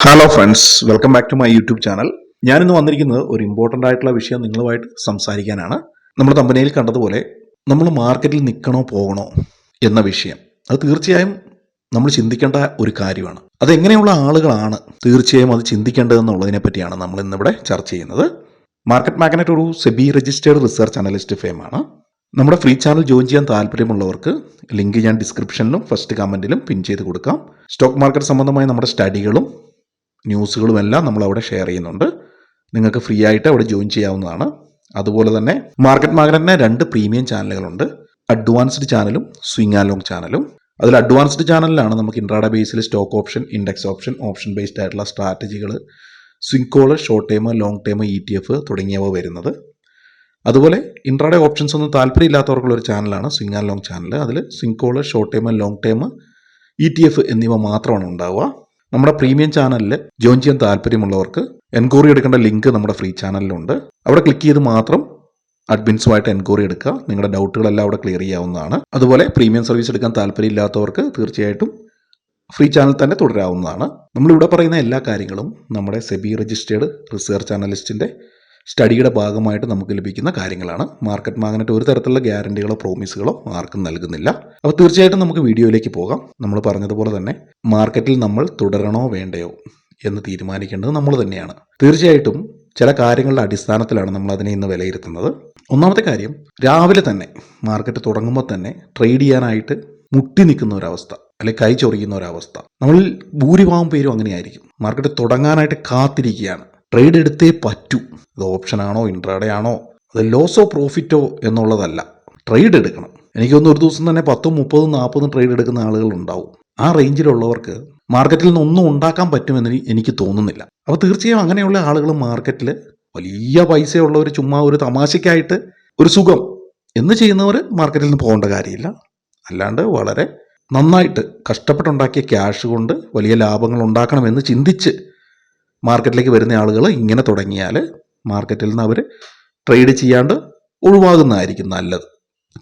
Hello friends welcome back to my YouTube channel ഞാനിന്ന് വന്നിരിക്കുന്നത് ഒരു ഇമ്പോർട്ടന്റ് ആയിട്ടുള്ള വിഷയം നിങ്ങളുമായിട്ട് സംസാരിക്കാനാണ്. നമ്മൾ കമ്പനിയിൽ കണ്ടതുപോലെ നമ്മൾ മാർക്കറ്റിൽ നിൽക്കണോ പോകണോ എന്ന വിഷയം. അത് തീർച്ചയായും നമ്മൾ ചിന്തിക്കേണ്ട ഒരു കാര്യമാണ്. അതെങ്ങനെയുള്ള ആളുകളാണ് തീർച്ചയായും അത് ചിന്തിക്കേണ്ടതെന്നുള്ളതിനെ പറ്റിയാണ് നമ്മൾ ഇന്നിവിടെ ചർച്ച ചെയ്യുന്നത്. മാർക്കറ്റ് മാഗ്നറ്റ് ഒരു സെബി രജിസ്റ്റേർഡ് റിസർച്ച് അനലിസ്റ്റ് ഫേമാണ് നമ്മുടെ ഫ്രീ ചാനൽ ജോയിൻ ചെയ്യാൻ താല്പര്യമുള്ളവർക്ക് ലിങ്ക് ഞാൻ ഡിസ്ക്രിപ്ഷനിലും ഫസ്റ്റ് കമന്റിലും പിൻ ചെയ്ത് കൊടുക്കാം. സ്റ്റോക്ക് മാർക്കറ്റ് സംബന്ധമായ നമ്മുടെ സ്റ്റഡികളും ന്യൂസുകളും എല്ലാം നമ്മൾ അവിടെ ഷെയർ ചെയ്യുന്നുണ്ട്. നിങ്ങൾക്ക് ഫ്രീ ആയിട്ട് അവിടെ ജോയിൻ ചെയ്യാവുന്നതാണ്. അതുപോലെ തന്നെ മാർക്കറ്റ് മാഗ്നറ്റിന് രണ്ട് പ്രീമിയം ചാനലുകളുണ്ട് അഡ്വാൻസ്ഡ് ചാനലും സ്വിങ് ആലോങ് ചാനലും അതിൽ അഡ്വാൻസ്ഡ് ചാനലിലാണ് നമുക്ക് ഇൻട്രാഡ ബേസിൽ stock option index option option based ആയിട്ടുള്ള സ്ട്രാറ്റജികൾ swing call short time long time E T F തുടങ്ങിയവ വരുന്നത്. അതുപോലെ ഇൻട്രാഡ ഓപ്ഷൻസ് ഒന്നും താല്പര്യമില്ലാത്തവർക്കുള്ള ഒരു ചാനലാണ് സ്വിങ് ആൻഡ് ലോങ് ചാനൽ അതിൽ swing call short time long time E T F എന്നിവ മാത്രമാണ് ഉണ്ടാവുക. നമ്മുടെ പ്രീമിയം ചാനലിൽ ജോയിൻ ചെയ്യാൻ താല്പര്യമുള്ളവർക്ക് എൻക്വയറി എടുക്കേണ്ട ലിങ്ക് നമ്മുടെ ഫ്രീ ചാനലിലുണ്ട്. അവിടെ ക്ലിക്ക് ചെയ്ത് മാത്രം അഡ്മിൻസുമായിട്ട് എൻക്വയറി എടുക്കുക. നിങ്ങളുടെ ഡൗട്ടുകളെല്ലാം അവിടെ ക്ലിയർ ചെയ്യാവുന്നതാണ്. അതുപോലെ പ്രീമിയം സർവീസ് എടുക്കാൻ താല്പര്യമില്ലാത്തവർക്ക് തീർച്ചയായിട്ടും ഫ്രീ ചാനൽ തന്നെ തുടരാവുന്നതാണ്. നമ്മളിവിടെ പറയുന്ന എല്ലാ കാര്യങ്ങളും നമ്മുടെ സെബി രജിസ്റ്റേർഡ് റിസർച്ച് അനലിസ്റ്റിന്റെ സ്റ്റഡിയുടെ ഭാഗമായിട്ട് നമുക്ക് ലഭിക്കുന്ന കാര്യങ്ങളാണ്. മാർക്കറ്റ് മാഗ്നറ്റ് ഒരു തരത്തിലുള്ള ഗ്യാരണ്ടികളോ പ്രോമിസുകളോ ആർക്കും നൽകുന്നില്ല. അപ്പോൾ തീർച്ചയായിട്ടും നമുക്ക് വീഡിയോയിലേക്ക് പോകാം. നമ്മൾ പറഞ്ഞതുപോലെ തന്നെ മാർക്കറ്റിൽ നമ്മൾ തുടരണോ വേണ്ടയോ എന്ന് തീരുമാനിക്കേണ്ടത് നമ്മൾ തന്നെയാണ്. തീർച്ചയായിട്ടും ചില കാര്യങ്ങളുടെ അടിസ്ഥാനത്തിലാണ് നമ്മൾ അതിനെ ഇന്ന് വിലയിരുത്തുന്നത്. ഒന്നാമത്തെ കാര്യം രാവിലെ തന്നെ മാർക്കറ്റ് തുടങ്ങുമ്പോൾ തന്നെ ട്രേഡ് ചെയ്യാനായിട്ട് മുട്ടി നിൽക്കുന്ന ഒരവസ്ഥ അല്ലെങ്കിൽ കൈ ചൊറിയുന്ന ഒരവസ്ഥ. നമ്മൾ ഭൂരിഭാഗം പേരും അങ്ങനെയായിരിക്കും. മാർക്കറ്റ് തുടങ്ങാനായിട്ട് കാത്തിരിക്കുകയാണ്. ട്രേഡ് എടുത്തേ പറ്റൂ. അത് ഓപ്ഷനാണോ ഇൻട്രാഡേ ആണോ അത് ലോസോ പ്രോഫിറ്റോ എന്നുള്ളതല്ല. ട്രേഡ് എടുക്കണം. എനിക്കൊന്ന് ഒരു ദിവസം തന്നെ പത്തും മുപ്പതും നാൽപ്പതും ട്രേഡ് എടുക്കുന്ന ആളുകൾ ഉണ്ടാവും. ആ റേഞ്ചിലുള്ളവർക്ക് മാർക്കറ്റിൽ നിന്ന് ഒന്നും ഉണ്ടാക്കാൻ പറ്റുമെന്ന് എനിക്ക് തോന്നുന്നില്ല. അപ്പോൾ തീർച്ചയായും അങ്ങനെയുള്ള ആളുകൾ മാർക്കറ്റിൽ വലിയ പൈസയുള്ളവർ ചുമ്മാ ഒരു തമാശയ്ക്കായിട്ട് ഒരു സുഖം എന്ന് ചെയ്യുന്നവർ മാർക്കറ്റിൽ നിന്ന് പോകേണ്ട കാര്യമില്ല. അല്ലാണ്ട് വളരെ നന്നായിട്ട് കഷ്ടപ്പെട്ടുണ്ടാക്കിയ ക്യാഷ് കൊണ്ട് വലിയ ലാഭങ്ങൾ ഉണ്ടാക്കണമെന്ന് ചിന്തിച്ച് മാർക്കറ്റിലേക്ക് വരുന്ന ആളുകൾ ഇങ്ങനെ തുടങ്ങിയാൽ മാർക്കറ്റിൽ നിന്ന് അവർ ട്രേഡ് ചെയ്യാണ്ട് ഒഴിവാകുന്നതായിരിക്കും നല്ലത്.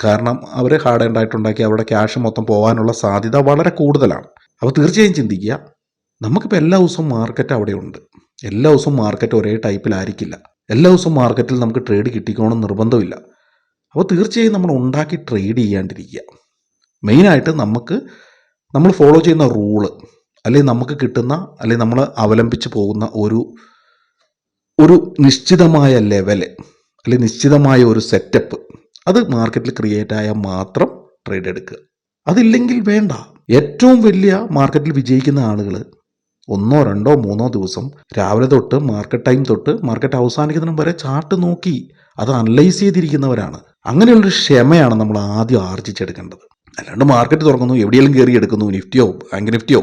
കാരണം അവർ ഹാർഡ് ആൻഡ് ആയിട്ടുണ്ടാക്കി അവരുടെ ക്യാഷ് മൊത്തം പോകാനുള്ള സാധ്യത വളരെ കൂടുതലാണ്. അപ്പോൾ തീർച്ചയായും ചിന്തിക്കുക നമുക്കിപ്പോൾ എല്ലാ ദിവസവും മാർക്കറ്റ് അവിടെ ഉണ്ട്. എല്ലാ ദിവസവും മാർക്കറ്റ് ഒരേ ടൈപ്പിലായിരിക്കില്ല എല്ലാ ദിവസവും മാർക്കറ്റിൽ നമുക്ക് ട്രേഡ് കിട്ടിക്കോണം നിർബന്ധമില്ല. അപ്പോൾ തീർച്ചയായും നമ്മൾ ഉണ്ടാക്കി ട്രേഡ് ചെയ്യാണ്ടിരിക്കുക. മെയിനായിട്ട് നമുക്ക് നമ്മൾ ഫോളോ ചെയ്യുന്ന റൂൾ അല്ലെങ്കിൽ നമുക്ക് കിട്ടുന്ന അല്ലെങ്കിൽ നമ്മൾ അവലംബിച്ച് പോകുന്ന ഒരു ഒരു നിശ്ചിതമായ ലെവൽ അല്ലെങ്കിൽ നിശ്ചിതമായ ഒരു സെറ്റപ്പ് അത് മാർക്കറ്റിൽ ക്രിയേറ്റ് ആയാൽ മാത്രം ട്രേഡ് എടുക്കുക. അതില്ലെങ്കിൽ വേണ്ട. ഏറ്റവും വലിയ മാർക്കറ്റിൽ വിജയിക്കുന്ന ആളുകൾ ഒന്നോ രണ്ടോ മൂന്നോ ദിവസം രാവിലെ തൊട്ട് മാർക്കറ്റ് ടൈം തൊട്ട് മാർക്കറ്റ് അവസാനിക്കുന്നതിനും വരെ ചാർട്ട് നോക്കി അത് അനലൈസ് ചെയ്തിരിക്കുന്നവരാണ്. അങ്ങനെയുള്ളൊരു ക്ഷമയാണ് നമ്മൾ ആദ്യം ആർജിച്ചെടുക്കേണ്ടത്. അല്ലാണ്ട് മാർക്കറ്റ് തുറക്കുന്നു എവിടെയെങ്കിലും കയറി എടുക്കുന്നു നിഫ്റ്റിയോ ബാങ്ക് നിഫ്റ്റിയോ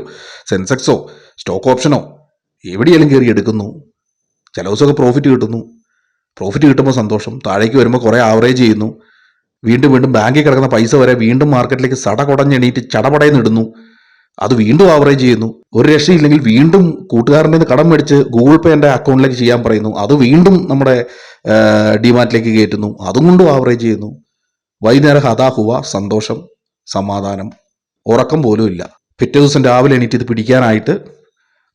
സെൻസെക്സോ സ്റ്റോക്ക് ഓപ്ഷനോ എവിടെയെങ്കിലും കയറി എടുക്കുന്നു. ചില ദിവസമൊക്കെ പ്രോഫിറ്റ് കിട്ടുന്നു. പ്രോഫിറ്റ് കിട്ടുമ്പോൾ സന്തോഷം. താഴേക്ക് വരുമ്പോൾ കുറേ ആവറേജ് ചെയ്യുന്നു. വീണ്ടും വീണ്ടും ബാങ്കിൽ കിടക്കുന്ന പൈസ വരെ വീണ്ടും മാർക്കറ്റിലേക്ക് സട കുടഞ്ഞെണീറ്റ് ചടപടയെന്ന് ഇടുന്നു. അത് വീണ്ടും ആവറേജ് ചെയ്യുന്നു. ഒരു രക്ഷയില്ലെങ്കിൽ വീണ്ടും കൂട്ടുകാരന്റെ നിന്ന് കടം മേടിച്ച് ഗൂഗിൾ പേ എന്റെ അക്കൗണ്ടിലേക്ക് ചെയ്യാൻ പറയുന്നു. അത് വീണ്ടും നമ്മുടെ ഡിമാറ്റിലേക്ക് കയറ്റുന്നു. അതും കൊണ്ടും ആവറേജ് ചെയ്യുന്നു. വൈകുന്നേരം ഹതാഹുവ സന്തോഷം സമാധാനം. ഉറക്കം പോലും ഇല്ല. പിറ്റേ ദിവസം രാവിലെ എണീറ്റ് ഇത് പിടിക്കാനായിട്ട്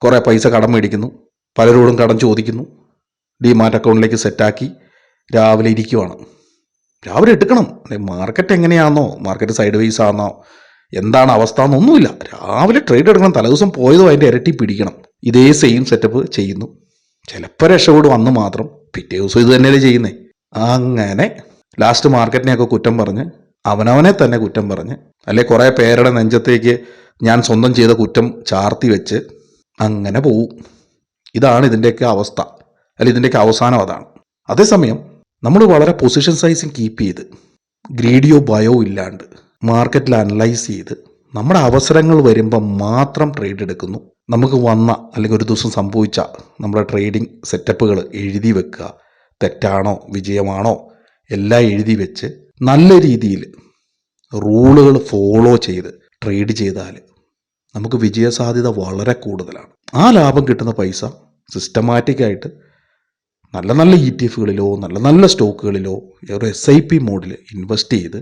കുറേ പൈസ കടം മേടിക്കുന്നു. പലരോടും കടം ചോദിക്കുന്നു. ഡിമാറ്റ് അക്കൗണ്ടിലേക്ക് സെറ്റാക്കി രാവിലെ ഇരിക്കുവാണ്. രാവിലെ എടുക്കണം. മാർക്കറ്റ് എങ്ങനെയാണെന്നോ മാർക്കറ്റ് സൈഡ് വൈസ് ആണോ എന്താണ് അവസ്ഥ എന്നൊന്നുമില്ല. രാവിലെ ട്രേഡ് എടുക്കണം തലേദിവസം പോയതോ അതിന്റെ ഇരട്ടി പിടിക്കണം. ഇതേ സെയിം സെറ്റപ്പ് ചെയ്യുന്നു. ചിലപ്പോൾ രക്ഷപ്പെടും അന്ന് മാത്രം പിറ്റേ ദിവസം ഇത് തന്നെയല്ലേ ചെയ്യുന്നേ. അങ്ങനെ ലാസ്റ്റ് മാർക്കറ്റിനെയൊക്കെ കുറ്റം പറഞ്ഞ് അവനവനെ തന്നെ കുറ്റം പറഞ്ഞ് അല്ലെ കുറേ പേരുടെ നെഞ്ചത്തേക്ക് ഞാൻ സ്വന്തം ചെയ്ത കുറ്റം ചാർത്തി വെച്ച് അങ്ങനെ പോവും. ഇതാണ് ഇതിന്റെയൊക്കെ അവസ്ഥ അല്ല ഇതിന്റെയൊക്കെ അവസാനം അതാണ്. അതേസമയം നമ്മൾ വളരെ പൊസിഷൻ സൈസിങ് കീപ്പ് ചെയ്ത് ഗ്രീഡിയോ ബയോ ഇല്ലാണ്ട് മാർക്കറ്റിൽ അനലൈസ് ചെയ്ത് നമ്മുടെ അവസരങ്ങൾ വരുമ്പം മാത്രം ട്രേഡ് എടുക്കുന്നു. നമുക്ക് വന്ന അല്ലെങ്കിൽ ഒരു ദിവസം സംഭവിച്ച നമ്മുടെ ട്രേഡിംഗ് സെറ്റപ്പുകൾ എഴുതി വെക്കുക തെറ്റാണോ വിജയമാണോ എല്ലാം എഴുതി വെച്ച് നല്ല രീതിയിൽ റൂളുകൾ ഫോളോ ചെയ്ത് ട്രേഡ് ചെയ്താൽ നമുക്ക് വിജയസാധ്യത വളരെ കൂടുതലാണ്. ആ ലാഭം കിട്ടുന്ന പൈസ സിസ്റ്റമാറ്റിക്കായിട്ട് നല്ല നല്ല ഇ ടി എഫുകളിലോ നല്ല നല്ല സ്റ്റോക്കുകളിലോ ഒരു എസ് ഐ പി മോഡിൽ ഇൻവെസ്റ്റ് ചെയ്ത്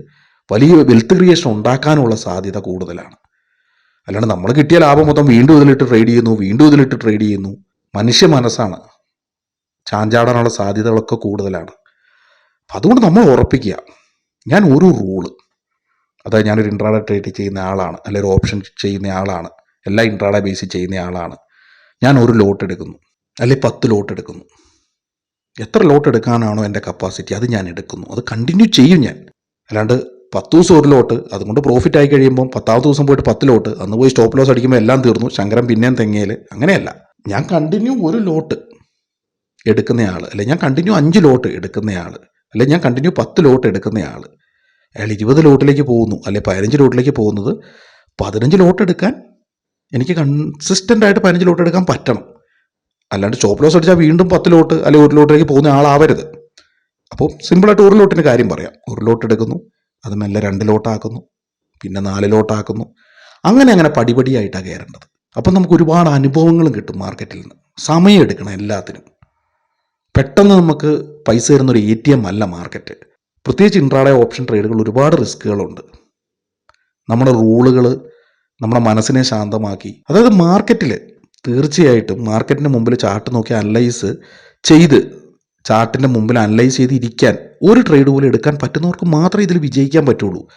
വലിയ വെൽത്ത് ക്രിയേഷൻ ഉണ്ടാക്കാനുള്ള സാധ്യത കൂടുതലാണ്. അല്ലാണ്ട് നമ്മൾ കിട്ടിയ ലാഭം മൊത്തം വീണ്ടും ഇതിലിട്ട് ട്രേഡ് ചെയ്യുന്നു വീണ്ടും ഇതിലിട്ട് ട്രേഡ് ചെയ്യുന്നു. മനുഷ്യ മനസ്സാണ്. ചാഞ്ചാടാനുള്ള സാധ്യതകളൊക്കെ കൂടുതലാണ്. അതുകൊണ്ട് നമ്മൾ ഉറപ്പിക്കുക. ഞാൻ ഒരു റൂൾ അതായത് ഞാനൊരു ഇൻട്രാഡ ട്രേഡ് ചെയ്യുന്ന ആളാണ്. അല്ലെങ്കിൽ ഒരു ഓപ്ഷൻ ചെയ്യുന്ന ആളാണ്. എല്ലാ ഇൻട്രാഡ ബേസിൽ ചെയ്യുന്ന ആളാണ്. ഞാൻ ഒരു ലോട്ട് എടുക്കുന്നു. അല്ലെങ്കിൽ പത്ത് ലോട്ട് എടുക്കുന്നു. എത്ര ലോട്ട് എടുക്കാനാണോ എന്റെ കപ്പാസിറ്റി അത് ഞാൻ എടുക്കുന്നു. അത് കണ്ടിന്യൂ ചെയ്യും ഞാൻ. അല്ലാണ്ട് പത്ത് ദിവസം ഒരു ലോട്ട് അതുകൊണ്ട് പ്രോഫിറ്റ് ആയി കഴിയുമ്പോൾ പത്താമത്തെ ദിവസം പോയിട്ട് പത്ത് ലോട്ട് അന്ന് പോയി സ്റ്റോപ്പ് ലോസ് അടിക്കുമ്പോൾ എല്ലാം തീർന്നു. ശങ്കരൻ പിന്നെയും തെങ്ങയിൽ അങ്ങനെയല്ല. ഞാൻ കണ്ടിന്യൂ ഒരു ലോട്ട് എടുക്കുന്നയാൾ അല്ലെ ഞാൻ കണ്ടിന്യൂ അഞ്ച് ലോട്ട് എടുക്കുന്നയാൾ അല്ലെ ഞാൻ കണ്ടിന്യൂ പത്ത് ലോട്ട് എടുക്കുന്നയാൾ അയാൾ ഇരുപത് ലോട്ടിലേക്ക് പോകുന്നു. അല്ലെ പതിനഞ്ച് ലോട്ടിലേക്ക് പോകുന്നത്. പതിനഞ്ച് ലോട്ട് എടുക്കാൻ എനിക്ക് കൺസിസ്റ്റന്റ് ആയിട്ട് പതിനഞ്ച് ലോട്ട് എടുക്കാൻ പറ്റണം. അല്ലാണ്ട് സ്റ്റോപ്പ് ലോസ് അടിച്ചാൽ വീണ്ടും പത്ത് ലോട്ട് അല്ലെങ്കിൽ ഒരു ലോട്ടിലേക്ക് പോകുന്ന ആളാവരുത്. അപ്പോൾ സിമ്പിളായിട്ട് ഒരു ലോട്ടിന്റെ കാര്യം പറയാം. ഒരു ലോട്ട് എടുക്കുന്നു അത് മെല്ലെ രണ്ട് ലോട്ടാക്കുന്നു പിന്നെ നാല് ലോട്ടാക്കുന്നു അങ്ങനെ അങ്ങനെ പടിപടിയായിട്ടാണ് കയറേണ്ടത്. അപ്പം നമുക്ക് ഒരുപാട് അനുഭവങ്ങളും കിട്ടും മാർക്കറ്റിൽ നിന്ന്. സമയം എടുക്കണം എല്ലാത്തിനും. പെട്ടെന്ന് നമുക്ക് പൈസ തരുന്ന ഒരു എ ടി എം അല്ല മാർക്കറ്റ് പ്രത്യേകിച്ച് ഇൻട്രാഡേ ഓപ്ഷൻ ട്രേഡുകൾ ഒരുപാട് റിസ്ക്കുകളുണ്ട് നമ്മുടെ റൂളുകൾ നമ്മുടെ മനസ്സിനെ ശാന്തമാക്കി. അതായത് മാർക്കറ്റിൽ തീർച്ചയായിട്ടും മാർക്കറ്റിന്റെ മുമ്പിൽ ചാർട്ട് നോക്കി അനലൈസ് ചെയ്ത് ചാർട്ടിന്റെ മുമ്പിൽ അനലൈസ് ചെയ്ത് ഇരിക്കാൻ ഒരു ട്രേഡ് പോലും എടുക്കാൻ പറ്റുന്നവർക്ക് മാത്രമേ ഇതിൽ വിജയിക്കാൻ പറ്റുള്ളൂ.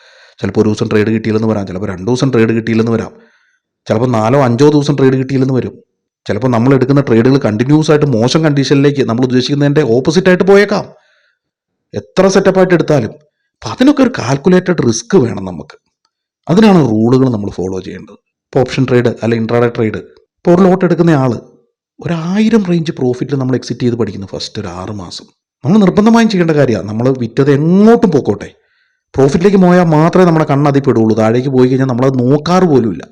ചിലപ്പോൾ ഒരു ദിവസം ട്രേഡ് കിട്ടിയില്ലെന്ന് വരാം ചിലപ്പോൾ രണ്ട് ദിവസം ട്രേഡ് കിട്ടിയില്ലെന്ന് വരാം ചിലപ്പോൾ നാലോ അഞ്ചോ ദിവസം ട്രേഡ് കിട്ടിയില്ലെന്ന് വരും. ചിലപ്പോൾ നമ്മൾ എടുക്കുന്ന ട്രേഡുകൾ കണ്ടിന്യൂസ് ആയിട്ട് മോശം കണ്ടീഷനിലേക്ക് നമ്മൾ ഉദ്ദേശിക്കുന്നതിന്റെ ഓപ്പോസിറ്റ് ആയിട്ട് പോയേക്കാം. എത്ര സെറ്റപ്പായിട്ട് എടുത്താലും. അപ്പം അതിനൊക്കെ ഒരു കാൽക്കുലേറ്റഡ് റിസ്ക് വേണം നമുക്ക്. അതിനാണ് റൂളുകൾ നമ്മൾ ഫോളോ ചെയ്യേണ്ടത്. ഇപ്പോൾ ഓപ്ഷൻ ട്രേഡ് അല്ല ഇൻട്രാഡേ ട്രേഡ് ഇപ്പോൾ ഒരു ലോട്ട് എടുക്കുന്ന ആൾ ഒരായിരം റേഞ്ച് പ്രോഫിറ്റിൽ നമ്മൾ എക്സിറ്റ് ചെയ്ത് പഠിക്കുന്നു ഫസ്റ്റ് ഒരു ആറ് മാസം. നമ്മൾ നിർബന്ധമായും ചെയ്യേണ്ട കാര്യമാണ്. നമ്മൾ വിറ്റത് എങ്ങോട്ടും പോക്കോട്ടെ. പ്രോഫിറ്റിലേക്ക് പോയാൽ മാത്രമേ നമ്മുടെ കണ്ണതിപ്പെടുള്ളൂ താഴേക്ക് പോയി കഴിഞ്ഞാൽ നമ്മളത് നോക്കാറ് പോലുമില്ല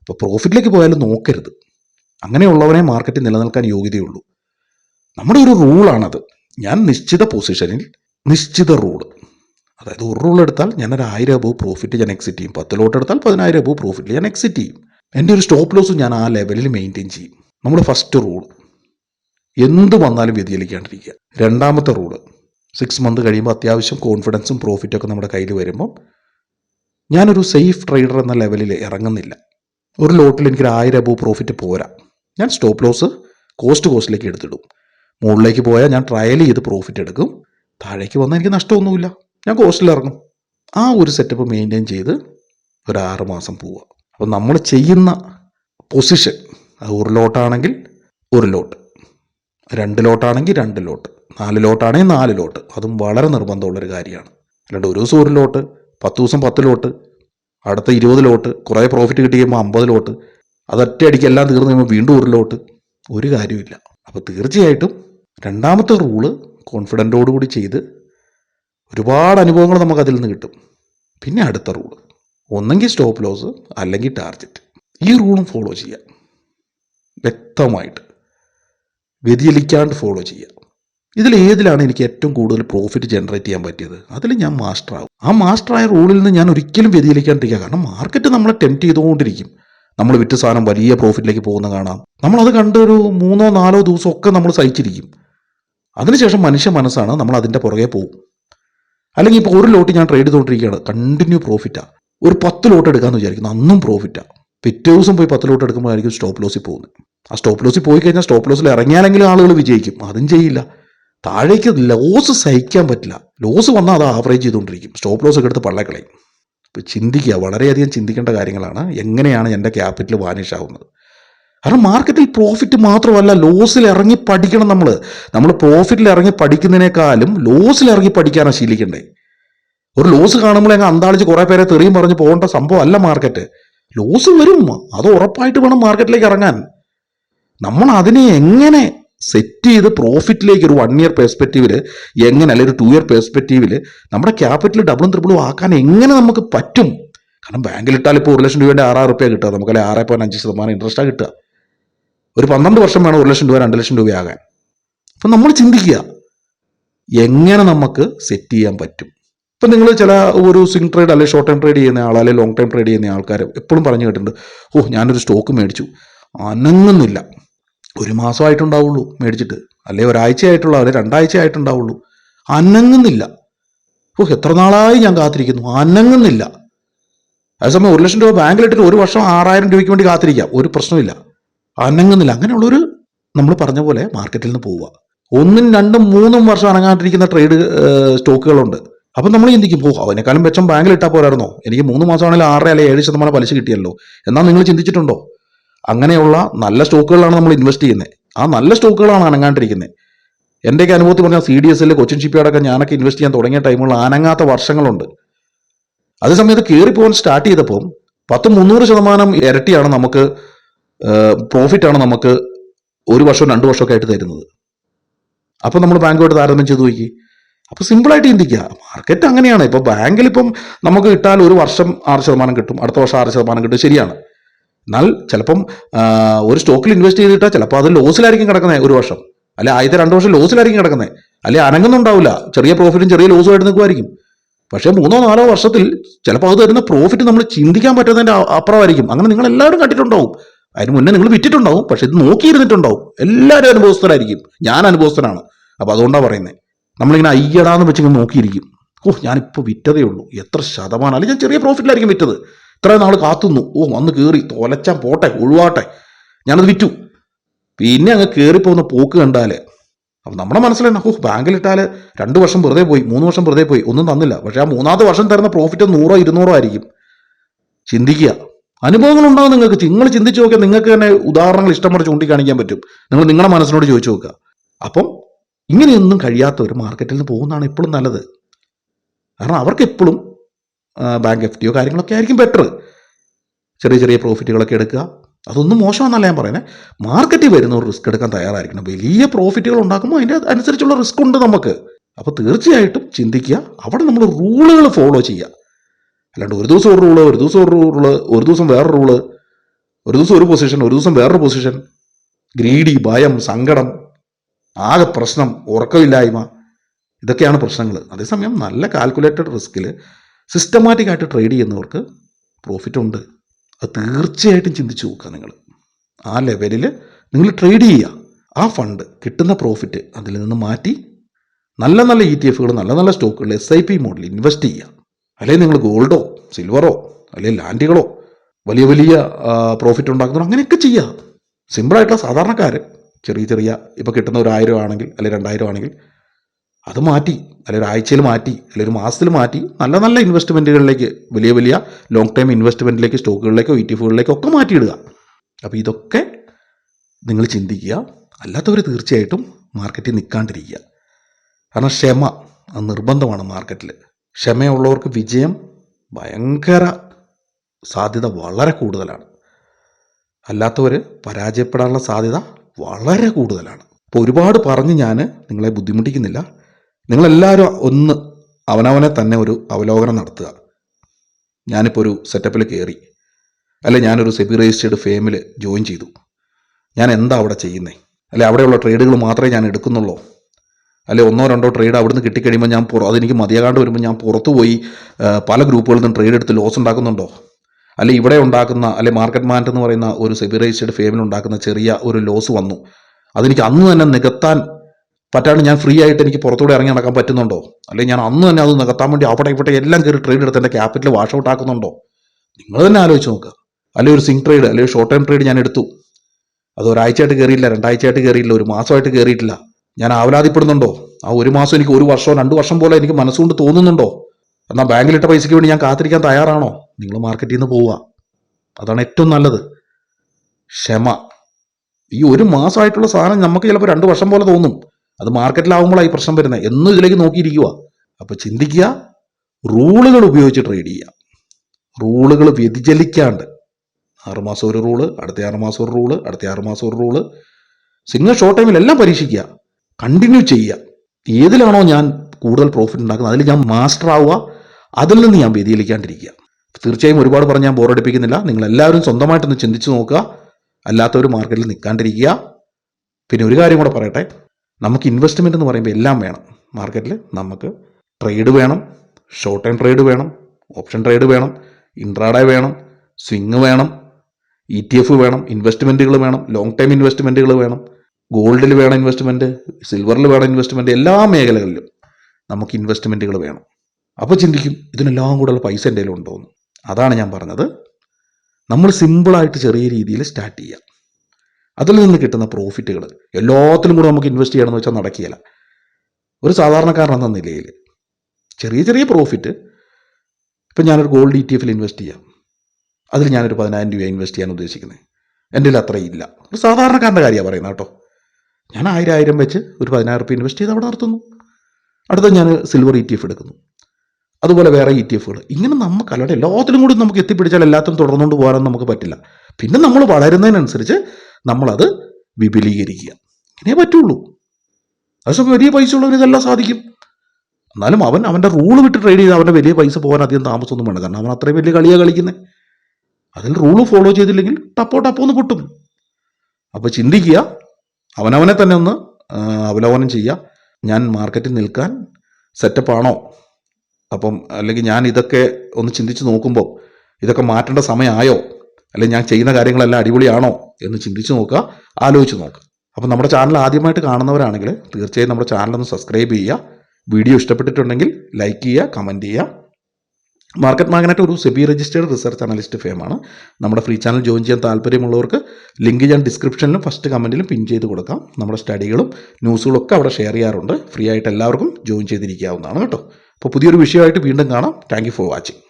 അപ്പോൾ പ്രോഫിറ്റിലേക്ക് പോയാലും നോക്കരുത്. അങ്ങനെയുള്ളവനെ മാർക്കറ്റിൽ നിലനിൽക്കാൻ യോഗ്യതയുള്ളൂ. നമ്മുടെ ഒരു റൂളാണത് ഞാൻ നിശ്ചിത പൊസിഷനിൽ നിശ്ചിത റൂൾ അതായത് ഒരു റൂൾ എടുത്താൽ ഞാൻ ഒരു ആയിരം അബവ് പ്രോഫിറ്റ് ഞാൻ എക്സിറ്റ് ചെയ്യും. പത്ത് ലോട്ട് എടുത്താൽ പതിനായിരം അബവ് പ്രോഫിറ്റ് ഞാൻ എക്സിറ്റ് ചെയ്യും. എന്റെ ഒരു സ്റ്റോപ്പ് ലോസ് ഞാൻ ആ ലെവലിൽ മെയിന്റെയിൻ ചെയ്യും. നമ്മൾ ഫസ്റ്റ് റൂൾ എന്ത് വന്നാലും വ്യതിചലിക്കാണ്ടിരിക്കുക. രണ്ടാമത്തെ റൂൾ സിക്സ് മന്ത് കഴിയുമ്പോൾ അത്യാവശ്യം കോൺഫിഡൻസും പ്രോഫിറ്റും ഒക്കെ നമ്മുടെ കയ്യിൽ വരുമ്പം ഞാനൊരു സേഫ് ട്രേഡർ എന്ന ലെവലിൽ ഇറങ്ങുന്നില്ല. ഒരു ലോട്ടിൽ എനിക്കൊരു ആയിരം രൂപ പ്രോഫിറ്റ് പോരാ. ഞാൻ സ്റ്റോപ്പ് ലോസ് കോസ്റ്റ് കോസ്റ്റിലേക്ക് എടുത്തിടും. മുകളിലേക്ക് പോയാൽ ഞാൻ ട്രയൽ ചെയ്ത് പ്രോഫിറ്റ് എടുക്കും. താഴേക്ക് വന്നാൽ എനിക്ക് നഷ്ടമൊന്നുമില്ല. ഞാൻ കോസ്റ്റിൽ ഇറങ്ങും. ആ ഒരു സെറ്റപ്പ് മെയിന്റെയിൻ ചെയ്ത് ഒരു ആറ് മാസം പോവുക. അപ്പോൾ നമ്മൾ ചെയ്യുന്ന പൊസിഷൻ അത് ഒരു ലോട്ടാണെങ്കിൽ ഒരു ലോട്ട് രണ്ട് ലോട്ടാണെങ്കിൽ രണ്ട് ലോട്ട് നാല് ലോട്ടാണെങ്കിൽ നാല് ലോട്ട് അതും വളരെ നിർബന്ധമുള്ളൊരു കാര്യമാണ്. അല്ലാണ്ട് ഒരു ദിവസം ഒരു ലോട്ട് പത്ത് ദിവസം പത്ത് ലോട്ട് അടുത്ത ഇരുപത് ലോട്ട് കുറേ പ്രോഫിറ്റ് കിട്ടി കഴിയുമ്പോൾ അമ്പത് ലോട്ട് അതൊറ്റ അടിക്ക് എല്ലാം തീർന്നു കഴിയുമ്പോൾ വീണ്ടും ഒരു ലോട്ട് ഒരു കാര്യമില്ല അപ്പോൾ തീർച്ചയായിട്ടും രണ്ടാമത്തെ റൂൾ കോൺഫിഡന്റോടുകൂടി ചെയ്ത് ഒരുപാട് അനുഭവങ്ങൾ നമുക്ക് അതിൽ നിന്ന് കിട്ടും. പിന്നെ അടുത്ത റൂൾ ഒന്നെങ്കിൽ സ്റ്റോപ്പ് ലോസ് അല്ലെങ്കിൽ ടാർഗറ്റ് ഈ റൂളും ഫോളോ ചെയ്യാം. വ്യക്തമായിട്ട്. വ്യതിചലിക്കാണ്ട് ഫോളോ ചെയ്യുക ഇതിൽ ഏതിലാണ് എനിക്ക് ഏറ്റവും കൂടുതൽ പ്രോഫിറ്റ് ജനറേറ്റ് ചെയ്യാൻ പറ്റിയത്? അതിൽ ഞാൻ മാസ്റ്റർ ആവും. ആ മാസ്റ്ററായ റൂളിൽ നിന്ന് ഞാൻ ഒരിക്കലും വ്യതിചലിക്കാണ്ടിരിക്കുക കാരണം മാർക്കറ്റ് നമ്മളെ ടെംപ്റ്റ് ചെയ്തുകൊണ്ടിരിക്കും. നമ്മൾ വിറ്റ് സാധനം വലിയ പ്രോഫിറ്റിലേക്ക് പോകുന്ന കാണാം. നമ്മളത് കണ്ട് ഒരു മൂന്നോ നാലോ ദിവസം ഒക്കെ നമ്മൾ സഹിച്ചിരിക്കും. അതിനുശേഷം മനുഷ്യ മനസ്സാണ് നമ്മൾ അതിന്റെ പുറകെ പോകും. അല്ലെങ്കിൽ ഇപ്പോൾ ഒരു ലോട്ട് ഞാൻ ട്രേഡ് ചെയ്തുകൊണ്ടിരിക്കുകയാണ്. കണ്ടിന്യൂ പ്രോഫിറ്റാണ് ഒരു പത്ത് ലോട്ട് എടുക്കാമെന്ന് വിചാരിക്കുന്നു. അന്നും പ്രോഫിറ്റാണ് പിറ്റേ ദിവസം പോയി പത്ത് ലോട്ട് എടുക്കുമ്പോഴായിരിക്കും സ്റ്റോപ്പ് ലോസിൽ പോകുന്നത്. ആ സ്റ്റോപ്പ് ലോസിൽ പോയി കഴിഞ്ഞാൽ സ്റ്റോപ്പ് ലോസിൽ ഇറങ്ങിയാലെങ്കിലും ആളുകൾ വിജയിക്കും. അതും ചെയ്യില്ല. താഴേക്ക് ലോസ് സഹിക്കാൻ പറ്റില്ല. ലോസ് വന്നാൽ അത് ആവറേജ് ചെയ്തുകൊണ്ടിരിക്കും. സ്റ്റോപ്പ് ലോസ് ഒക്കെ എടുത്ത് പള്ളക്കളയും. അപ്പോൾ ചിന്തിക്കുക. വളരെയധികം ചിന്തിക്കേണ്ട കാര്യങ്ങളാണ്. എങ്ങനെയാണ് എന്റെ ക്യാപിറ്റൽ വാനിഷ് ആവുന്നത്? കാരണം മാർക്കറ്റിൽ പ്രോഫിറ്റ് മാത്രമല്ല ലോസിൽ ഇറങ്ങി പഠിക്കണം നമ്മൾ നമ്മൾ പ്രോഫിറ്റിൽ ഇറങ്ങി പഠിക്കുന്നതിനേക്കാളും ലോസിൽ ഇറങ്ങി പഠിക്കാനാണ് ശീലിക്കണ്ടേ ഒരു ലോസ് കാണുമ്പോൾ അങ്ങ് അന്താളിച്ച് കുറേ പേരെ തെറിയും പറഞ്ഞ് പോകേണ്ട സംഭവം അല്ല മാർക്കറ്റ് ലോസ് വരും. അത് ഉറപ്പായിട്ട് വേണം മാർക്കറ്റിലേക്ക് ഇറങ്ങാൻ. നമ്മൾ അതിനെ എങ്ങനെ സെറ്റ് ചെയ്ത് പ്രോഫിറ്റിലേക്ക് ഒരു വൺ ഇയർ പെർസ്പെക്റ്റീവിൽ എങ്ങനെ അല്ലെങ്കിൽ ഒരു ടു ഇയർ പെർസ്പെക്റ്റീവിൽ നമ്മുടെ ക്യാപിറ്റൽ ഡബിളും ത്രിപ്പിളും ആക്കാൻ എങ്ങനെ നമുക്ക് പറ്റും? കാരണം ബാങ്കിൽ ഇട്ടാൽ ഇപ്പോൾ ഒരു ലക്ഷം രൂപയുടെ ആറായിരം റുപ്യ കിട്ടുക. നമുക്ക് അല്ലെങ്കിൽ ആറ് പോയിന്റ് അഞ്ച് ശതമാനം ഇൻട്രസ്റ്റാണ് കിട്ടുക. ഒരു പന്ത്രണ്ട് വർഷം വേണം ഒരു ലക്ഷം രൂപ രണ്ട് ലക്ഷം രൂപയാകാൻ അപ്പം നമ്മൾ ചിന്തിക്കുക എങ്ങനെ നമുക്ക് സെറ്റ് ചെയ്യാൻ പറ്റും? ഇപ്പം നിങ്ങൾ ചില ഒരു സിംഗ് ട്രേഡ് അല്ലെങ്കിൽ ഷോർട്ട് ടൈം ട്രേഡ് ചെയ്യുന്ന ആൾ അല്ലെങ്കിൽ ലോങ് ടൈം ട്രേഡ് ചെയ്യുന്ന ആൾക്കാർ എപ്പോഴും പറഞ്ഞു കേട്ടിട്ടുണ്ട് ഓ ഞാനൊരു സ്റ്റോക്ക് മേടിച്ചു. അനങ്ങുന്നില്ല. ഒരു മാസമായിട്ടുണ്ടാവുള്ളൂ മേടിച്ചിട്ട്. അല്ലെ ഒരാഴ്ചയായിട്ടുള്ള അല്ലെ രണ്ടാഴ്ച ആയിട്ടുണ്ടാവുള്ളൂ അനങ്ങുന്നില്ല. ഓ എത്ര നാളായി ഞാൻ കാത്തിരിക്കുന്നു. അനങ്ങുന്നില്ല. അതേസമയം ഒരു ലക്ഷം രൂപ ബാങ്കിലിട്ടിട്ട് ഒരു വർഷം ആറായിരം രൂപയ്ക്ക് വേണ്ടി കാത്തിരിക്കാം. ഒരു പ്രശ്നമില്ല അനങ്ങുന്നില്ല. അങ്ങനെയുള്ളൊരു നമ്മൾ പറഞ്ഞ പോലെ മാർക്കറ്റിൽ നിന്ന് പോവുക. ഒന്നും രണ്ടും മൂന്നും വർഷം അനങ്ങാണ്ടിരിക്കുന്ന ട്രേഡ് സ്റ്റോക്കുകളുണ്ട് അപ്പം നമ്മൾ ചിന്തിക്കും ഓ അതിനേക്കാളും മെച്ചം ബാങ്കിൽ ഇട്ടാൽ പോരായിരുന്നോ? എനിക്ക് മൂന്ന് മാസമാണെങ്കിൽ ആറര അല്ലെങ്കിൽ ഏഴ് ശതമാനം പലിശ കിട്ടിയല്ലോ. എന്നാൽ നിങ്ങൾ ചിന്തിച്ചിട്ടുണ്ടോ? അങ്ങനെയുള്ള നല്ല സ്റ്റോക്കുകളാണ് നമ്മൾ ഇൻവെസ്റ്റ് ചെയ്യുന്നത്. ആ നല്ല സ്റ്റോക്കുകളാണ് അനങ്ങാണ്ടിരിക്കുന്നത്. എന്റെയൊക്കെ അനുഭവത്തിൽ പറഞ്ഞാൽ C D S L Cochin ഷിപ്പിയാടൊക്കെ ഞാനൊക്കെ ഇൻവെസ്റ്റ് ചെയ്യാൻ തുടങ്ങിയ ടൈമുകൾ അനങ്ങാത്ത വർഷങ്ങളുണ്ട്. അതേസമയത്ത് കയറിപ്പോകാൻ സ്റ്റാർട്ട് ചെയ്തപ്പോൾ പത്ത് മുന്നൂറ് ശതമാനം ഇരട്ടിയാണ് നമുക്ക് പ്രോഫിറ്റാണ് നമുക്ക് ഒരു വർഷം രണ്ട് വർഷമൊക്കെ ആയിട്ട് തരുന്നത്. അപ്പം നമ്മൾ ബാങ്കുമായിട്ട് താരതമ്യം ചെയ്ത് നോക്കി. അപ്പോൾ സിമ്പിളായിട്ട് ചിന്തിക്കുക. മാർക്കറ്റ് അങ്ങനെയാണ്. ഇപ്പോൾ ബാങ്കിൽ ഇപ്പം നമുക്ക് കിട്ടാൽ ഒരു വർഷം ആറ് ശതമാനം കിട്ടും. അടുത്ത വർഷം ആറ് ശതമാനം കിട്ടും. ശരിയാണ്. എന്നാൽ ചിലപ്പം ഒരു സ്റ്റോക്കിൽ ഇൻവെസ്റ്റ് ചെയ്തിട്ടാൽ ചിലപ്പോൾ അത് ലോസിലായിരിക്കും കിടക്കുന്നത് ഒരു വർഷം. അല്ലെ ആദ്യത്തെ രണ്ട് വർഷം ലോസിലായിരിക്കും കിടക്കുന്നത് അല്ലെ അനങ്ങുന്നുണ്ടാവില്ല. ചെറിയ പ്രോഫിറ്റും ചെറിയ ലോസും ആയിട്ട് നിൽക്കുമായിരിക്കും. പക്ഷേ മൂന്നോ നാലോ വർഷത്തിൽ ചിലപ്പോൾ അത് തരുന്ന പ്രോഫിറ്റ് നമ്മൾ ചിന്തിക്കാൻ പറ്റുന്നതിന്റെ അപ്പുറമായിരിക്കും. അങ്ങനെ നിങ്ങൾ എല്ലാവരും കണ്ടിട്ടുണ്ടാവും. അതിന് മുന്നേ നിങ്ങൾ വിറ്റിട്ടുണ്ടാവും. പക്ഷേ ഇത് നോക്കിയിരുന്നിട്ടുണ്ടാവും. എല്ലാവരും അനുഭവസ്ഥരായിരിക്കും. ഞാൻ അനുഭവസ്ഥനാണ്. അപ്പോൾ അതുകൊണ്ടാണ് പറയുന്നത് നമ്മളിങ്ങനെ അയ്യടാന്ന് വെച്ചിങ്ങനെ നോക്കിയിരിക്കും. ഓ ഞാനിപ്പോൾ വിറ്റതേ ഉള്ളൂ. എത്ര ശതമാനം? അല്ലെങ്കിൽ ഞാൻ ചെറിയ പ്രോഫിറ്റിലായിരിക്കും വിറ്റത്. ഇത്രയും നാൾ കാത്തുന്നു. ഓ വന്ന് കയറി തോലച്ചാൻ പോട്ടെ ഒഴിവാട്ടെ ഞാനത് വിറ്റു. പിന്നെ അങ്ങ് കയറിപ്പോകുന്ന പോക്ക് കണ്ടാൽ അപ്പം നമ്മുടെ മനസ്സിലാണ് ഓ ബാങ്കിലിട്ടാൽ രണ്ട് വർഷം വെറുതെ പോയി മൂന്ന് വർഷം വെറുതെ പോയി. ഒന്നും തന്നില്ല. പക്ഷേ ആ മൂന്നാമത്തെ വർഷം തരുന്ന പ്രോഫിറ്റ് നൂറോ ഇരുന്നൂറോ ആയിരിക്കും. ചിന്തിക്കുക. അനുഭവങ്ങൾ ഉണ്ടാകും നിങ്ങൾക്ക്. നിങ്ങൾ ചിന്തിച്ച് നോക്കിയാൽ നിങ്ങൾക്ക് തന്നെ ഉദാഹരണങ്ങൾ ഇഷ്ടം പോലെ ചൂണ്ടിക്കാണിക്കാൻ പറ്റും. നിങ്ങൾ നിങ്ങളുടെ മനസ്സിനോട് ചോദിച്ചു നോക്കുക. അപ്പം ഇങ്ങനെയൊന്നും കഴിയാത്തവർ മാർക്കറ്റിൽ നിന്ന് പോകുന്നതാണ് എപ്പോഴും നല്ലത്. കാരണം അവർക്ക് എപ്പോഴും ബാങ്ക് എഫ് ഡിയോ കാര്യങ്ങളൊക്കെ ആയിരിക്കും ബെറ്റർ ചെറിയ ചെറിയ പ്രോഫിറ്റുകളൊക്കെ എടുക്കുക. അതൊന്നും മോശമെന്നല്ല ഞാൻ പറയുന്നത് മാർക്കറ്റിൽ വരുന്നവർ റിസ്ക് എടുക്കാൻ തയ്യാറായിരിക്കണം. വലിയ പ്രോഫിറ്റുകൾ ഉണ്ടാക്കുമ്പോൾ അതിന്റെ അനുസരിച്ചുള്ള റിസ്ക് ഉണ്ട് നമുക്ക്. അപ്പോൾ തീർച്ചയായിട്ടും ചിന്തിക്കുക. അവിടെ നമ്മൾ റൂളുകൾ ഫോളോ ചെയ്യുക. അല്ലാണ്ട് ഒരു ദിവസം ഒരു റൂൾ ഒരു ദിവസം ഒരു റൂൾ ഒരു ദിവസം വേറെ റൂൾ ഒരു ദിവസം ഒരു പൊസിഷൻ ഒരു ദിവസം വേറൊരു പൊസിഷൻ ഗ്രീഡി ഭയം സങ്കടം ആകെ പ്രശ്നം ഉറക്കമില്ലായ്മ. ഇതൊക്കെയാണ് പ്രശ്നങ്ങൾ. അതേസമയം നല്ല കാൽക്കുലേറ്റഡ് റിസ്കിൽ സിസ്റ്റമാറ്റിക്കായിട്ട് ട്രേഡ് ചെയ്യുന്നവർക്ക് പ്രോഫിറ്റ് ഉണ്ട്. അത് തീർച്ചയായിട്ടും ചിന്തിച്ചു നോക്കുക നിങ്ങൾ. ആ ലെവലിൽ നിങ്ങൾ ട്രേഡ് ചെയ്യുക. ആ ഫണ്ട് കിട്ടുന്ന പ്രോഫിറ്റ് അതിൽ നിന്ന് മാറ്റി നല്ല നല്ല ഇ ടി എഫുകൾ നല്ല നല്ല സ്റ്റോക്കുകൾ S I P model invest ചെയ്യുക. അല്ലെങ്കിൽ നിങ്ങൾ ഗോൾഡോ സിൽവറോ അല്ലെങ്കിൽ ലാൻഡുകളോ വലിയ വലിയ പ്രോഫിറ്റ് ഉണ്ടാക്കുന്നവർ അങ്ങനെയൊക്കെ ചെയ്യുക. സിമ്പിളായിട്ടുള്ള സാധാരണക്കാർ ചെറിയ ചെറിയ ഇപ്പോൾ കിട്ടുന്ന ഒരു ആയിരം ആണെങ്കിൽ അല്ലെങ്കിൽ രണ്ടായിരം ആണെങ്കിൽ അത് മാറ്റി അല്ലെങ്കിൽ ഒരാഴ്ചയിൽ മാറ്റി അല്ലെങ്കിൽ ഒരു മാസത്തിൽ മാറ്റി നല്ല നല്ല ഇൻവെസ്റ്റ്മെന്റുകളിലേക്ക് വലിയ വലിയ ലോങ് ടൈം ഇൻവെസ്റ്റ്മെന്റിലേക്ക് സ്റ്റോക്കുകളിലേക്കോ ഇ ടി എഫുകളിലേക്കോ ഒക്കെ മാറ്റിയിടുക. അപ്പോൾ ഇതൊക്കെ നിങ്ങൾ ചിന്തിക്കുക. അല്ലാത്തവർ തീർച്ചയായിട്ടും മാർക്കറ്റിൽ നിൽക്കാണ്ടിരിക്കുക. കാരണം ക്ഷമ അത് നിർബന്ധമാണ് മാർക്കറ്റിൽ ക്ഷമയുള്ളവർക്ക് വിജയം ഭയങ്കര സാധ്യത വളരെ കൂടുതലാണ്. അല്ലാത്തവർ പരാജയപ്പെടാനുള്ള സാധ്യത വളരെ കൂടുതലാണ്. അപ്പോൾ ഒരുപാട് പറഞ്ഞ് ഞാൻ നിങ്ങളെ ബുദ്ധിമുട്ടിക്കുന്നില്ല. നിങ്ങളെല്ലാവരും ഒന്ന് അവനവനെ തന്നെ ഒരു അവലോകനം നടത്തുക. ഞാനിപ്പോൾ ഒരു സെറ്റപ്പിൽ കയറി അല്ലെ ഞാനൊരു സെബി രജിസ്റ്റേർഡ് ഫേമിൽ ജോയിൻ ചെയ്തു. ഞാൻ എന്താ അവിടെ ചെയ്യുന്നത് അല്ലെ അവിടെയുള്ള ട്രേഡുകൾ മാത്രമേ ഞാൻ എടുക്കുന്നുള്ളൂ? അല്ലെ ഒന്നോ രണ്ടോ ട്രേഡ് അവിടുന്ന് കിട്ടിക്കഴിയുമ്പോൾ ഞാൻ പുറ അതെനിക്ക് മതിയാകാണ്ട് വരുമ്പോൾ ഞാൻ പുറത്തു പോയി പല ഗ്രൂപ്പുകളിൽ നിന്ന് ട്രേഡ് എടുത്ത് ലോസ് ഉണ്ടാക്കുന്നുണ്ടോ? അല്ലെ ഇവിടെ ഉണ്ടാക്കുന്ന അല്ലെ മാർക്കറ്റ് മാന്റ് എന്ന് പറയുന്ന ഒരു സെബി രജിസ്റ്റേഡ് ഫേമിൽ ഉണ്ടാക്കുന്ന ചെറിയ ഒരു ലോസ് വന്നു. അതെനിക്ക് അന്ന് തന്നെ നികത്താൻ പറ്റാണ്ട് ഞാൻ ഫ്രീ ആയിട്ട് എനിക്ക് പുറത്തൂടെ ഇറങ്ങി നടക്കാൻ പറ്റുന്നുണ്ടോ? അല്ലെങ്കിൽ ഞാൻ അന്ന് തന്നെ അത് നികത്താൻ വേണ്ടി അവിടെ ഇവിടെ എല്ലാം കയറി ട്രേഡ് എടുത്ത് എന്റെ ക്യാപിറ്റൽ വാഷ് ഔട്ട് ആക്കുന്നുണ്ടോ? നിങ്ങൾ തന്നെ ആലോചിച്ച് നോക്കുക അല്ലെങ്കിൽ ഒരു സിങ് ട്രേഡ് അല്ലെങ്കിൽ ഷോർട്ട് ടൈം ട്രേഡ് ഞാൻ എടുത്തു. അത് ഒരാഴ്ചയായിട്ട് കയറിയില്ല രണ്ടാഴ്ചയായിട്ട് കയറിയില്ല ഒരു മാസമായിട്ട് കയറിയിട്ടില്ല. ഞാൻ ആവലാതിപ്പെടുന്നുണ്ടോ? ആ ഒരു മാസം എനിക്ക് ഒരു വർഷമോ രണ്ട് വർഷം പോലെ എനിക്ക് മനസ്സുകൊണ്ട് തോന്നുന്നുണ്ടോ? എന്നാൽ ബാങ്കിലിട്ട പൈസയ്ക്ക് വേണ്ടി ഞാൻ കാത്തിരിക്കാൻ തയ്യാറാണോ? നിങ്ങൾ മാർക്കറ്റിൽ നിന്ന് പോവുക. അതാണ് ഏറ്റവും നല്ലത്. ക്ഷമ. ഈ ഒരു മാസമായിട്ടുള്ള സാധനം നമുക്ക് ചിലപ്പോൾ രണ്ട് വർഷം പോലെ തോന്നും. അത് മാർക്കറ്റിലാവുമ്പോഴാണ് ഈ പ്രശ്നം വരുന്നത്. എന്നും ഇതിലേക്ക് നോക്കിയിരിക്കുക. അപ്പോൾ ചിന്തിക്കുക. റൂളുകൾ ഉപയോഗിച്ച് ട്രേഡ് ചെയ്യുക. റൂളുകൾ വ്യതിചലിക്കാണ്ട്. ആറുമാസം ഒരു റൂൾ അടുത്ത ആറുമാസം ഒരു റൂൾ അടുത്ത ആറുമാസം ഒരു റൂൾ. സിംഗിൾ ഷോർട്ട് ടൈമിൽ എല്ലാം പരീക്ഷിക്കുക. കണ്ടിന്യൂ ചെയ്യുക. ഏതിലാണോ ഞാൻ കൂടുതൽ പ്രോഫിറ്റ് ഉണ്ടാക്കുന്നത് അതിൽ ഞാൻ മാസ്റ്റർ ആവുക. അതിൽ നിന്ന് ഞാൻ വ്യതിചലിക്കാണ്ടിരിക്കുക. തീർച്ചയായും ഒരുപാട് പറഞ്ഞ് ഞാൻ ബോറടിപ്പിക്കുന്നില്ല. നിങ്ങൾ എല്ലാവരും സ്വന്തമായിട്ടൊന്ന് ചിന്തിച്ചു നോക്കുക. അല്ലാത്തവർ മാർക്കറ്റിൽ നിൽക്കാണ്ടിരിക്കുക. പിന്നെ ഒരു കാര്യം കൂടെ പറയട്ടെ. നമുക്ക് ഇൻവെസ്റ്റ്മെന്റ് എന്ന് പറയുമ്പോൾ എല്ലാം വേണം. മാർക്കറ്റിൽ നമുക്ക് ട്രേഡ് വേണം. ഷോർട്ട് ടൈം ട്രേഡ് വേണം. ഓപ്ഷൻ ട്രേഡ് വേണം. ഇൻട്രാഡേ വേണം. സ്വിങ് വേണം. ഇ ടി എഫ് വേണം. ഇൻവെസ്റ്റ്മെന്റുകൾ വേണം. ലോങ് ടൈം ഇൻവെസ്റ്റ്മെന്റുകൾ വേണം. ഗോൾഡിൽ വേണം ഇൻവെസ്റ്റ്മെന്റ് സിൽവറിൽ വേണം ഇൻവെസ്റ്റ്മെന്റ് എല്ലാ മേഖലകളിലും നമുക്ക് ഇൻവെസ്റ്റ്മെന്റുകൾ വേണം. അപ്പോൾ ചിന്തിക്കും ഇതിനെല്ലാം കൂടെയുള്ള പൈസ എന്റെ എന്ന് അതാണ് ഞാൻ പറഞ്ഞത്. നമ്മൾ സിമ്പിളായിട്ട് ചെറിയ രീതിയിൽ സ്റ്റാർട്ട് ചെയ്യുക. അതിൽ നിന്ന് കിട്ടുന്ന പ്രോഫിറ്റുകൾ എല്ലാത്തിലും കൂടെ നമുക്ക് ഇൻവെസ്റ്റ് ചെയ്യണമെന്ന് വെച്ചാൽ നടക്കുകയില്ല. ഒരു സാധാരണക്കാരൻ എന്ന നിലയിൽ ചെറിയ ചെറിയ പ്രോഫിറ്റ് ഇപ്പം ഞാനൊരു ഗോൾഡ് ഇ ടി എഫിൽ ഇൻവെസ്റ്റ് ചെയ്യാം. അതിൽ ഞാനൊരു പതിനായിരം രൂപ ഇൻവെസ്റ്റ് ചെയ്യാൻ ഉദ്ദേശിക്കുന്നത്. എന്റെ കയ്യിൽ അത്രയും ഇല്ല. ഒരു സാധാരണക്കാരന്റെ കാര്യമാണ് പറയുന്നത് കേട്ടോ. ഞാൻ ആയിരം ആയിരം വെച്ച് ഒരു പതിനായിരം റുപ്യ ഇൻവെസ്റ്റ് ചെയ്ത് അവിടെ നിർത്തുന്നു. അടുത്ത ഞാൻ സിൽവർ ഇ ടി എഫ് എടുക്കുന്നു. അതുപോലെ വേറെ ഇ ടി എഫുകൾ ഇങ്ങനെ നമുക്ക് അല്ലാതെ എല്ലാത്തിലും കൂടി നമുക്ക് എത്തിപ്പിടിച്ചാൽ എല്ലാത്തും തുടർന്നുകൊണ്ട് പോകാനൊന്നും നമുക്ക് പറ്റില്ല. പിന്നെ നമ്മൾ വളരുന്നതിനനുസരിച്ച് നമ്മളത് വിപുലീകരിക്കുക. ഇങ്ങനെ പറ്റുള്ളൂ. അതേസമയം വലിയ പൈസ ഉള്ളവർ ഇതെല്ലാം സാധിക്കും. എന്നാലും അവൻ അവന്റെ റൂൾ വിട്ട് ട്രേഡ് ചെയ്ത് അവന്റെ വലിയ പൈസ പോകാൻ അധികം താമസമൊന്നും വേണ്ട. കാരണം അവൻ അത്രയും വലിയ കളിയാണ് കളിക്കുന്നത് അതിൽ റൂൾ ഫോളോ ചെയ്തില്ലെങ്കിൽ ടപ്പോ ടപ്പോ ഒന്ന് പൊട്ടും അപ്പോൾ ചിന്തിക്കുക. അവനവനെ തന്നെ ഒന്ന് അവലോകനം ചെയ്യുക. ഞാൻ മാർക്കറ്റിൽ നിൽക്കാൻ സെറ്റപ്പാണോ അപ്പം അല്ലെങ്കിൽ ഞാൻ ഇതൊക്കെ ഒന്ന് ചിന്തിച്ച് നോക്കുമ്പോൾ ഇതൊക്കെ മാറ്റേണ്ട സമയമായോ? അല്ലെങ്കിൽ ഞാൻ ചെയ്യുന്ന കാര്യങ്ങളെല്ലാം അടിപൊളിയാണോ? എന്ന് ചിന്തിച്ച് നോക്കുക ആലോചിച്ച് നോക്കുക. അപ്പം നമ്മുടെ ചാനൽ ആദ്യമായിട്ട് കാണുന്നവരാണെങ്കിൽ തീർച്ചയായും നമ്മുടെ ചാനൽ ഒന്ന് സബ്സ്ക്രൈബ് ചെയ്യുക. വീഡിയോ ഇഷ്ടപ്പെട്ടിട്ടുണ്ടെങ്കിൽ ലൈക്ക് ചെയ്യുക കമന്റ് ചെയ്യുക. മാർക്കറ്റ് മാഗ്നറ്റ് ഒരു സെബി രജിസ്റ്റേഡ് റിസർച്ച് അനലിസ്റ്റ് ഫേമാണ് നമ്മുടെ ഫ്രീ ചാനൽ ജോയിൻ ചെയ്യാൻ താല്പര്യമുള്ളവർക്ക് ലിങ്ക് ഞാൻ ഡിസ്ക്രിപ്ഷനിലും ഫസ്റ്റ് കമന്റിലും പിൻ ചെയ്ത് കൊടുക്കാം. നമ്മുടെ സ്റ്റഡികളും ന്യൂസുകളൊക്കെ അവിടെ ഷെയർ ചെയ്യാറുണ്ട്. ഫ്രീ ആയിട്ട് എല്ലാവർക്കും ജോയിൻ ചെയ്തിരിക്കാവുന്നതാണ് കേട്ടോ. അപ്പോൾ പുതിയൊരു വിഷയമായിട്ട് വീണ്ടും കാണാം. Thank for watching